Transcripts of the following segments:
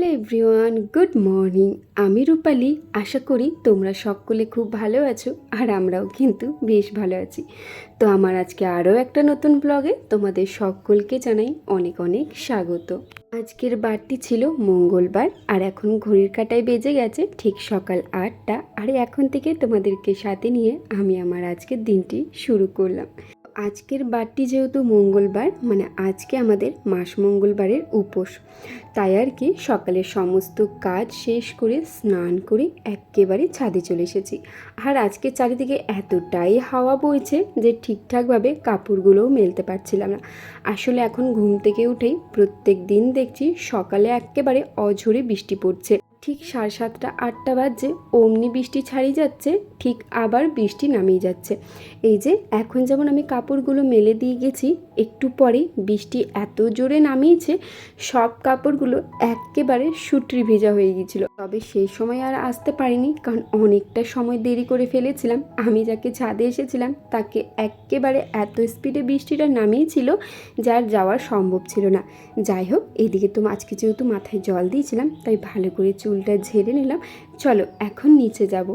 Everyone, good morning. আমি রূপালি। আশা করি তোমরা সকলে খুব ভালো আছো আর আমরাও কিন্তু বেশ ভালো আছি। তো আমার আজকে আরও একটা নতুন ব্লগে তোমাদের সকলকে জানাই অনেক অনেক স্বাগত। আজকের বারটি ছিল মঙ্গলবার আর এখন ঘড়ির কাটায় বেজে গেছে ঠিক সকাল আটটা। আর এখন থেকে তোমাদেরকে সাথে নিয়ে আমি আমার আজকের দিনটি শুরু করলাম। আজকের বারটি যেহেতু মঙ্গলবার মানে আজকে আমাদের মাস মঙ্গলবারের উপোস। তাই আর কি সকালের সমস্ত কাজ শেষ করে স্নান করে একেবারে ছাদে চলে এসেছি। আর আজকে চারিদিকে এতটাই হাওয়া বইছে যে ঠিকঠাকভাবে কাপড়গুলোও মেলতে পারছিলাম না। আসলে এখন ঘুম থেকে উঠেই প্রত্যেক দিন দেখছি সকালে একেবারে অঝরে বৃষ্টি পড়ছে। ঠিক সাড়ে সাতটা, আটটা বাজছে অমনি বৃষ্টি ছাড়িয়ে যাচ্ছে, ঠিক আবার বৃষ্টি নামিয়ে যাচ্ছে। এই যে, এখন যেমন আমি কাপড়গুলো মেলে দিয়ে গেছি, একটু পরে বৃষ্টি এত জোরে নামিয়েছে, সব কাপড়গুলো একেবারে সুটরি ভেজা হয়ে গিয়েছিল। তবে সেই সময় আর আসতে পারিনি, কারণ অনেকটা সময় দেরি করে ফেলেছিলাম। আমি যাকে ছাদে এসেছিলাম, তাকে একেবারে এত স্পিডে বৃষ্টিটা নামিয়েছিল, যার যাওয়ার সম্ভব ছিল না। যাই হোক, এদিকে তো আজকে যেহেতু মাথায় জল দিয়েছিলাম, তাই ভালো করে চুলটা ঝেড়ে নিলাম। চলো, এখন নিচে যাব।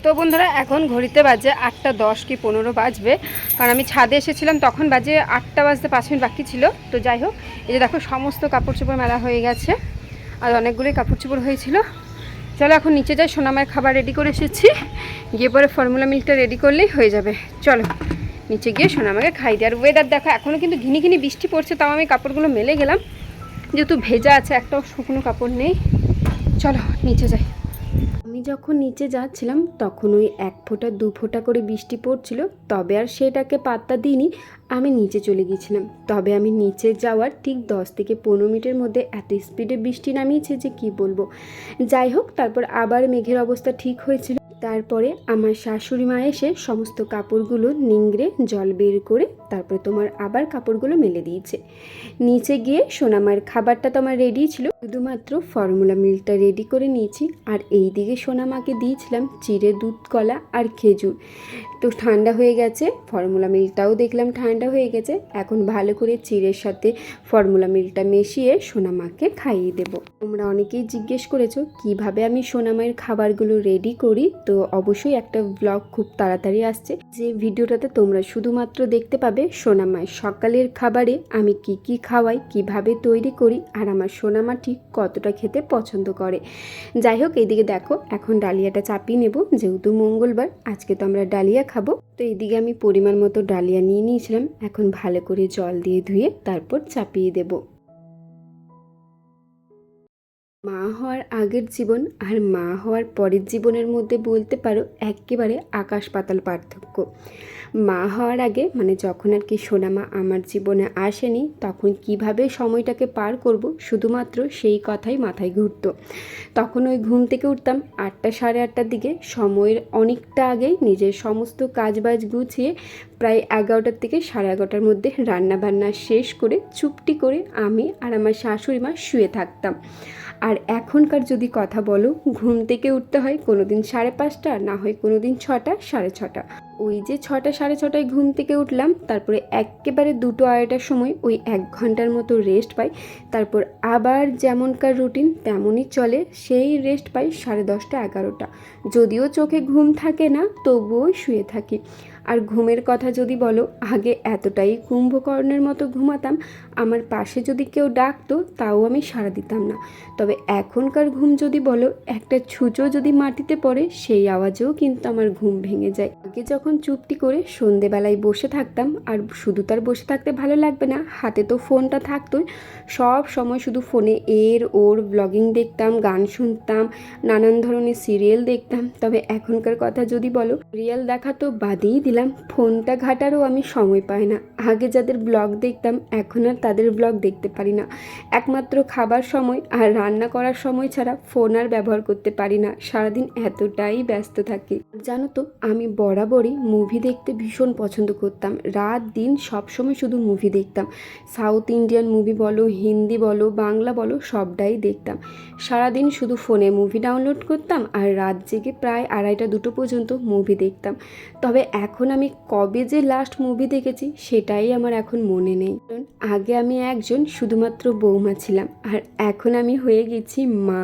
তো বন্ধুরা, এখন ঘড়িতে বাজে আটটা দশ কি পনেরো বাজবে। কারণ আমি ছাদে এসেছিলাম, তখন বাজে আটটা বাজতে পাঁচ মিনিট বাকি ছিল। তো যাই হোক, এই যে দেখো, সমস্ত কাপড় চোপড় মেলা হয়ে গেছে। আর অনেকগুলোই কাপড় চোপড় হয়েছিল। চলো, এখন নিচে যাই সোনামায়ের খাবার রেডি করে এসেছি। গিয়ে পরে ফর্মুলা মিল্কটা রেডি করলেই হয়ে যাবে। চলো, নিচে গিয়ে সোনামাকে খাই দিই আর ওয়েদার দেখো এখনও কিন্তু ঘিনি ঘিনি বৃষ্টি পড়ছে, তাও আমি কাপড়গুলো মেলে গেলাম। যেহেতু ভেজা আছে, একটাও শুকনো কাপড় নেই। চলো, নিচে যাই। আমি যখন নিচে যাচ্ছিলাম, তখন ওই এক ফোঁটা, দু ফোঁটা করে বৃষ্টি পড়ছিল। তবে আর সেটাকে পাত্তা দিইনি, আমি নিচে চলে গিয়েছিলাম। তবে আমি নিচে যাওয়ার ঠিক দশ থেকে পনেরো মিনিটের মধ্যে এত স্পিডে বৃষ্টি নামিয়েছে যে কি বলব। যাই হোক, তারপর আবার মেঘের অবস্থা ঠিক হয়েছিল। তারপরে আমার শাশুড়ি মা এসে সমস্ত কাপড়গুলো নিংড়ে জল বের করে তারপরে তোমার আবার কাপড়গুলো মেলে দিয়েছে। নিচে গিয়ে সোনামার খাবারটা তো আমার রেডি ছিল। শুধুমাত্র ফর্মুলা মিল্কটা রেডি করে নিয়েছি আর এই দিকে সোনামাকে দিয়েছিলাম চিড়ে দুধ, কলা আর খেজুর। তো ঠান্ডা হয়ে গেছে ফর্মুলা মিল্কটাও দেখলাম ঠান্ডা হয়ে গেছে। এখন ভালো করে চিড়ের সাথে ফর্মুলা মিল্কটা মিশিয়ে সোনামাকে খাইয়ে দেবো। তোমরা অনেকেই জিজ্ঞেস করেছ, কীভাবে আমি সোনামায়ের খাবারগুলো রেডি করি? তো অবশ্যই একটা ব্লগ খুব তাড়াতাড়ি আসছে। যে ভিডিওটাতে তোমরা শুধুমাত্র দেখতে পাবে সোনামায় সকালের খাবারে আমি কি কি খাওয়াই, কীভাবে তৈরি করি আর আমার সোনামা ঠিক কতটা খেতে পছন্দ করে। যাই হোক, এইদিকে দেখো, এখন ডালিয়াটা চাপিয়ে নেব, যেহেতু মঙ্গলবার, আজকে তো আমরা ডালিয়া খাব। তো এইদিকে আমি পরিমাণ মতো ডালিয়া নিয়ে নিয়েছিলাম, এখন ভালো করে জল দিয়ে ধুয়ে তারপর চাপিয়ে দেবো। মা হওয়ার আগের জীবন আর মা হওয়ার পরের জীবনের মধ্যে বলতে পারো একেবারে আকাশ পাতাল পার্থক্য। মা হওয়ার আগে মানে যখন আর কি সোনামা আমার জীবনে আসেনি তখন কীভাবে সময়টাকে পার করব শুধুমাত্র সেই কথাই মাথায় ঘুরতো। তখন ওই ঘুম থেকে উঠতাম আটটা সাড়ে আটটার দিকে সময়ের অনেকটা আগেই নিজের সমস্ত কাজবাজ গুছিয়ে প্রায় এগারোটার থেকে সাড়ে এগারোটার মধ্যে রান্না বান্না শেষ করে চুপটি করে আমি আর আমার শাশুড়ি মা শুয়ে থাকতাম। আর এখনকার যদি কথা বলো, ঘুম থেকে উঠতে হয় কোনো দিন সাড়ে পাঁচটা, না হয় কোনো দিন ছটা, সাড়ে ছটা। ওই যে ছটা, সাড়ে ছটায় ঘুম থেকে উঠলাম, তারপরে একেবারে দুটো আড়াইটার সময় ওই এক ঘণ্টার মতো রেস্ট পাই। তারপর আবার যেমনকার রুটিন তেমনই চলে, সেই রেস্ট পাই সাড়ে দশটা, এগারোটা। যদিও চোখে ঘুম থাকে না, তবুও শুয়ে থাকি। আর ঘুমের কথা যদি বলো, আগে এতটাই কুম্ভকর্ণের মতো ঘুমাতাম আমার পাশে যদি কেউ ডাকতো, তাও আমি সাড়া দিতাম না। তবে এখনকার ঘুম যদি বলো, একটা ছুঁচো যদি মাটিতে পড়ে, সেই আওয়াজেও কিন্তু আমার ঘুম ভেঙে যায়। আগে যখন চুপটি করে সন্ধেবেলায় বসে থাকতাম, আর শুধু তার বসে থাকতে ভালো লাগবে না, হাতে তো ফোনটা থাকতোই। সব সময় শুধু ফোনে এর, ওর ব্লগিং দেখতাম, গান শুনতাম, নানান ধরনের সিরিয়াল দেখতাম। তবে এখনকার কথা যদি বলো রিয়েল দেখা তো বাদেই দিলাম, ফোনটা ঘাটারও আমি সময় পাই না। আগে যাদের ব্লগ দেখতাম, এখন আর তাদের ব্লগ দেখতে পারি না। একমাত্র খাবার সময় আর রান্না করার সময় ছাড়া ফোন আর ব্যবহার করতে পারি না। সারাদিন এতটাই ব্যস্ত থাকি। জানো তো, আমি বরাবরই মুভি দেখতে ভীষণ পছন্দ করতাম। রাত, দিন সবসময় শুধু মুভি দেখতাম। সাউথ ইন্ডিয়ান মুভি বলো, হিন্দি বলো, বাংলা বলো, সবটাই দেখতাম। সারাদিন শুধু ফোনে মুভি ডাউনলোড করতাম আর রাত জেগে প্রায় আড়াইটা, দুটো পর্যন্ত মুভি দেখতাম। তবে এখন আমি কবে যে লাস্ট মুভি দেখেছি, সেটাই আমার এখন মনে নেই। কারণ আগে আমি একজন শুধুমাত্র বৌমা ছিলাম আর এখন আমি হয়ে গেছি মা।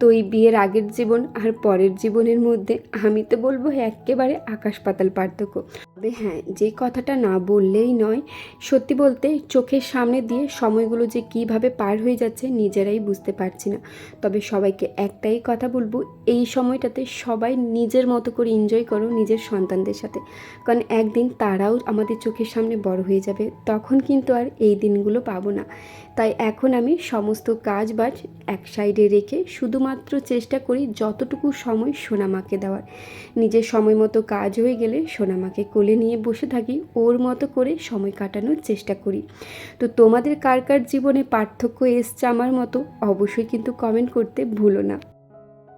তো এই বিয়ের আগের জীবন আর পরের জীবনের মধ্যে আমি তো বলব একেবারে আকাশ পাতাল পার্থক্য। তবে হ্যাঁ যে কথাটা না বললেই নয়, সত্যি বলতে চোখের সামনে দিয়ে সময়গুলো যে কীভাবে পার হয়ে যাচ্ছে নিজেরাই বুঝতে পারছি না। তবে সবাইকে একটাই কথা বলব, এই সময়টাতে সবাই নিজের মতো করে এনজয় করো নিজের সন্তানদের সাথে। কারণ একদিন তারাও আমাদের চোখের সামনে বড় হয়ে যাবে, তখন কিন্তু আর এই দিনগুলো পাবো না। তাই এখন আমি সমস্ত কাজ বাজ এক সাইডে রেখে শুধুমাত্র চেষ্টা করি যতটুকু সময় সোনামাকে দেওয়ার। নিজের সময় মতো কাজ হয়ে গেলে সোনামাকে কোলে নিয়ে বসে থাকি, ওর মতো করে সময় কাটানোর চেষ্টা করি। তো তোমাদের কার কার জীবনে পার্থক্য এসছে আমার মতো অবশ্যই কিন্তু কমেন্ট করতে ভুলো না।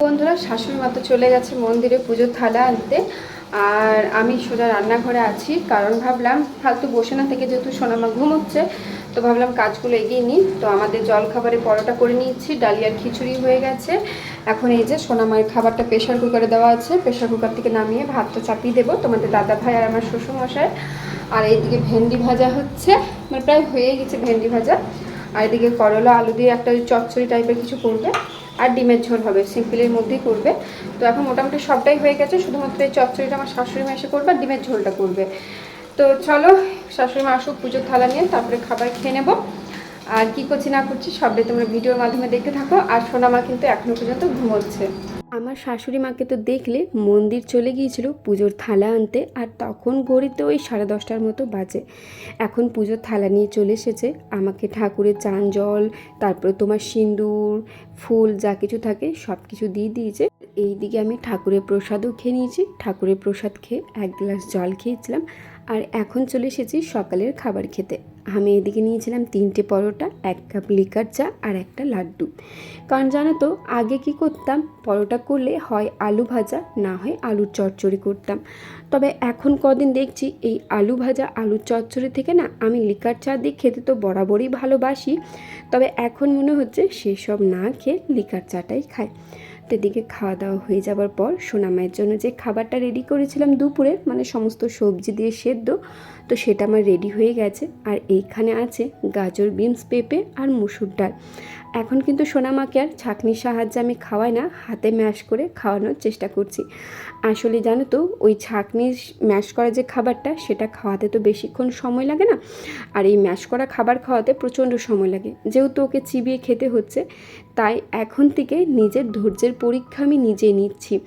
বন্ধুরা, শাশুড়ি মা তো চলে গেছে মন্দিরে পুজোর থালা আনতে। আর আমি সোজা রান্নাঘরে আছি, কারণ ভাবলাম ফালতু বসে না থেকে যেহেতু সোনামা ঘুমোচ্ছে তো ভাবলাম কাজগুলো এগিয়ে নিই। তো আমাদের জল খাবারে পরোটা করে নিয়েছি, ডালিয়ার খিচুড়ি হয়ে গেছে। এখন এই যে সোনামায়ের খাবারটা প্রেশার কুকারে দেওয়া আছে প্রেশার কুকার থেকে নামিয়ে ভাতটা চাপিয়ে দেবো। তোমাদের দাদা ভাই আর আমার শ্বশুরমশাই। আর এইদিকে ভেন্ডি ভাজা হচ্ছে মানে প্রায় হয়ে গেছে ভেন্ডি ভাজা। আর এদিকে করলা, আলু দিয়ে একটা চচ্চড়ি টাইপের কিছু করবে। আর ডিমের ঝোল হবে, সিম্পলের মধ্যেই করবে। তো এখন মোটামুটি সবটাই হয়ে গেছে, শুধুমাত্র এই চচ্চড়িটা আমার শাশুড়ি মা এসে করবে আর ডিমের ঝোলটা করবে। তো চলো, শাশুড়ি মা আসুক, পুজোর থালা নিয়ে, তারপরে খাবার খেয়ে নেব। আর কি করছি না করছি, সবটাই তোমরা ভিডিওর মাধ্যমে দেখতে থাকো। আর সোনামা কিন্তু এখনও পর্যন্ত ঘুমোচ্ছে। আমার শাশুড়ি মাকে তো দেখলে মন্দির চলে গিয়েছিল পুজোর থালা আনতে, আর তখন ঘড়িতে ওই সাড়ে দশটার মতো বাজে। এখন পুজোর থালা নিয়ে চলে এসেছে। আমাকে ঠাকুরের চান জল, তারপরে তোমার সিঁদুর, ফুল যা কিছু থাকে সব কিছু দিয়ে দিয়েছে। এই দিকে আমি ঠাকুরের প্রসাদও খেয়ে নিয়েছি। ঠাকুরের প্রসাদ খেয়ে এক গ্লাস জল খেয়েছিলাম। আর এখন চলে এসেছি সকালের খাবার খেতে। আমি এদিকে নিয়েছিলাম তিনটে পরোটা, এক কাপ লিকার চা আর একটা লাড্ডু। কারণ জানো তো, আগে কি করতাম, পরোটা করলে হয় আলু ভাজা, না হয় আলুর চচ্চড়ি করতাম। তবে এখন কদিন দেখছি, এই আলু ভাজা, আলুর চচ্চড়ি থেকে না আমি লিকার চা দিয়ে খেতে তো বরাবরই ভালোবাসি। তবে এখন মনে হচ্ছে সেসব না খেয়ে লিকার চাটাই খাই তো এদিকে খাওয়া দাওয়া হয়ে যাওয়ার পর সোনামায়ের জন্য যে খাবারটা রেডি করেছিলাম দুপুরে মানে সমস্ত সবজি দিয়ে সেদ্ধ, তো সেটা আমার রেডি হয়ে গেছে। আর এইখানে আছে গাজর বিনস পেঁপে আর মুসুর ডাল। এখন কিন্তু সোনামাকে আর ছাঁকনির সাহায্যে আমি খাওয়াই না, হাতে ম্যাশ করে খাওয়ানোর চেষ্টা করছি। আসলে জানো তো, ওই ছাঁকনি ম্যাশ করা যে খাবারটা, সেটা খাওয়াতে তো বেশিক্ষণ সময় লাগে না। আর এই ম্যাশ করা খাবার খাওয়াতে প্রচণ্ড সময় লাগে। যেহেতু ওকে চিবিয়ে খেতে হচ্ছে, তাই এখন থেকে নিজের ধৈর্যের পরীক্ষা আমি নিজে নিচ্ছি।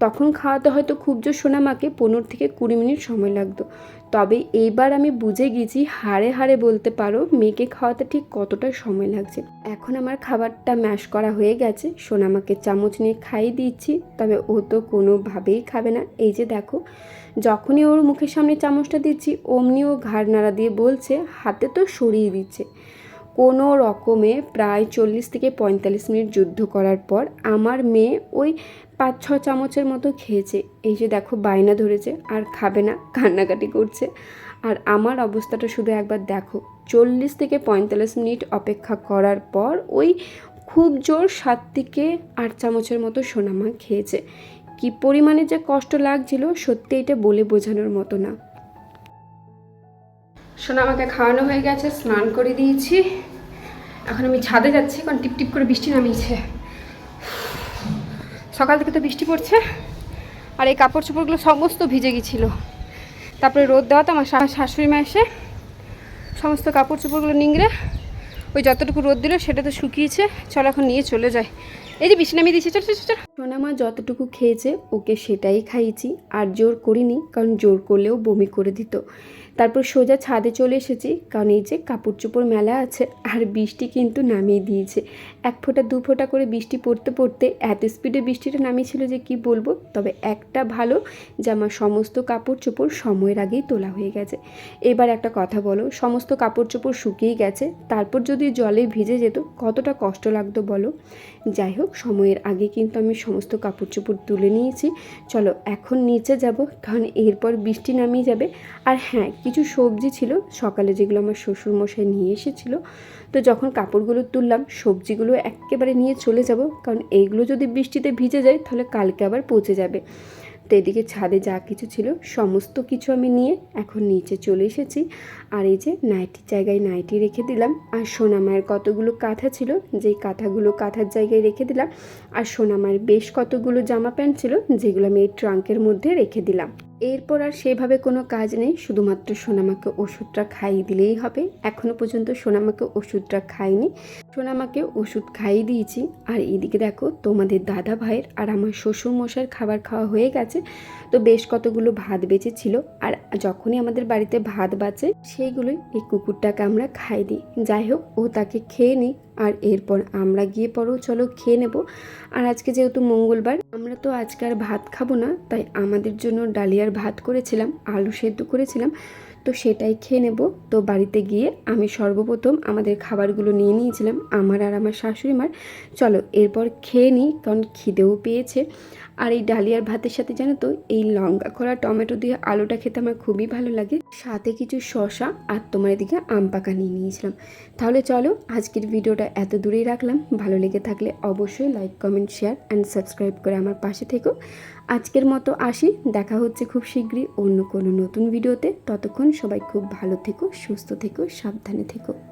তখন খাওয়াতে হয়তো খুব জোর সোনামাকে পনেরো থেকে কুড়ি মিনিট সময় লাগতো। তবে এইবার আমি বুঝে গেছি হাড়ে হাড়ে বলতে পারো মেয়েকে খাওয়াতে ঠিক কতটা সময় লাগছে। এখন আমার খাবারটা ম্যাশ করা হয়ে গেছে। সোনামাকে চামচ নিয়ে খাইয়ে দিচ্ছি। তবে ও তো কোনোভাবেই খাবে না। এই যে দেখো, যখনই ওর মুখের সামনে চামচটা দিচ্ছি, অমনি ও ঘাড় নাড়া দিয়ে বলছে, হাতে তো সরিয়ে দিচ্ছে। কোনো রকমে প্রায় চল্লিশ থেকে পঁয়তাল্লিশ মিনিট যুদ্ধ করার পর আমার মেয়ে ওই পাঁচ, ছ চামচের মতো খেয়েছে। এই যে দেখো, বায়না ধরেছে, আর খাবে না, কান্নাকাটি করছে। আর আমার অবস্থাটা শুধু একবার দেখো, চল্লিশ থেকে পঁয়তাল্লিশ মিনিট অপেক্ষা করার পর ওই খুব জোর সাত থেকে আট চামচের মতো সোনামা খেয়েছে। কি পরিমাণে যে কষ্ট লাগছিল, সত্যি এটা বলে বোঝানোর মতো না। সোনা আমাকে খাওয়ানো হয়ে গেছে স্নান করে দিয়েছি। এখন আমি ছাদে যাচ্ছি কারণ টিপ টিপ করে বৃষ্টি নামিয়েছে। সকাল থেকে তো বৃষ্টি পড়ছে আর এই কাপড় চোপড়গুলো সমস্ত ভিজে গেছিল। তারপরে রোদ দেওয়া তো আমার শাশুড়ি মা এসে সমস্ত কাপড় চোপড়গুলো নিংড়ে ওই যতটুকু রোদ দিল সেটা তো শুকিয়েছে। চল এখন নিয়ে চলে যায় এই যে বৃষ্টি নামিয়ে দিয়েছি চল চল, চল। সোনামা যতটুকু খেয়েছে ওকে সেটাই খাইয়েছি আর জোর করিনি কারণ জোর করলেও বমি করে দিত। তারপর সোজা ছাদে চলে এসেছি। কারণ এই যে কাপড় চোপড় মেলা আছে, আর বৃষ্টি কিন্তু নামিয়ে দিয়েছে। এক ফোঁটা, দু ফোঁটা করে বৃষ্টি পড়তে পড়তে এত স্পিডে বৃষ্টিটা নামিয়েছিল যে কি বলব? তবে একটা ভালো যে আমার সমস্ত কাপড় চোপড় সময়ের আগেই তোলা হয়ে গেছে। এবার একটা কথা বলো, সমস্ত কাপড় চোপড় শুকিয়ে গেছে, তারপর যদি জলে ভিজে যেত, কতটা কষ্ট লাগতো বলো? যাই হোক, সময়ের আগে কিন্তু আমি সমস্ত কাপড় চোপড় তুলে নিয়েছি। চলো, এখন নিচে যাব, কারণ এরপর বৃষ্টি নামিয়ে যাবে। আর হ্যাঁ কিছু সবজি ছিল, সকালে যেগুলো আমার শ্বশুরমশাই নিয়ে এসেছিল তো যখন কাপড়গুলো তুললাম, সবজিগুলো একেবারে নিয়ে চলে যাব, কারণ এইগুলো যদি বৃষ্টিতে ভিজে যায়, তাহলে কালকে আবার পচে যাবে। তো এদিকে ছাদে যা কিছু ছিল, সমস্ত কিছু আমি নিয়ে এখন নিচে চলে এসেছি। আর এই যে নাইটির জায়গায় নাইটি রেখে দিলাম, আর সোনামায়ের কতগুলো কাঁথা ছিল, যেই কাঁথাগুলো কাঁথার জায়গায় রেখে দিলাম, আর সোনামায়ের বেশ কতগুলো জামা প্যান্ট ছিল, যেগুলো আমি এই ট্রাঙ্কের মধ্যে রেখে দিলাম। এরপর আর সেভাবে কোনো কাজ নেই, শুধুমাত্র সোনামাকে ওষুধটা খাইয়ে দিলেই হবে। এখনও পর্যন্ত সোনামাকে ওষুধটা খাইনি। সোনামাকে ওষুধ খাইয়ে দিয়েছি। আর এদিকে দেখো, তোমাদের দাদা ভাইয়ের আর আমার শ্বশুর মশাইয়ের খাবার খাওয়া হয়ে গেছে। তো বেশ কতগুলো ভাত বেঁচেছিল। আর যখনই আমাদের বাড়িতে ভাত বাঁচে, সেইগুলোই এই কুকুরটাকে আমরা খাই দিই। যাই হোক, ও তাকে খেয়ে নিই আর এরপর আমরা গিয়ে পরেও চলো খেয়ে নেব। আর আজকে যেহেতু মঙ্গলবার, আমরা তো আজকে আর ভাত খাব না। তাই আমাদের জন্য ডালিয়ার ভাত করেছিলাম, আলু সেদ্ধ করেছিলাম। তো সেটাই খেয়ে নেব। তো বাড়িতে গিয়ে আমি সর্বপ্রথম আমাদের খাবারগুলো নিয়ে নিয়েছিলাম, আমার আর আমার শাশুড়ি মার চলো, এরপর খেয়ে নিই, কারণ খিদেও পেয়েছে। আর এই ডালিয়ার ভাতের সাথে জানো তো, এই লঙ্কা খোলা টমেটো দিয়ে আলুটা খেতে আমার খুবই ভালো লাগে। সাথে কিছু শশা আর তোমার এদিকে আম পাকা নিয়ে নিয়েছিলাম। তাহলে চলো, আজকের ভিডিওটা এত দূরেই রাখলাম। ভালো লেগে থাকলে অবশ্যই like comment share and subscribe করে আমার পাশে থেকো। আজকের মতো আসি, দেখা হচ্ছে খুব শীঘ্রই অন্য কোনো নতুন ভিডিওতে। ততক্ষণ সবাই খুব ভালো থেকো, সুস্থ থেকো, সাবধানে থেকো।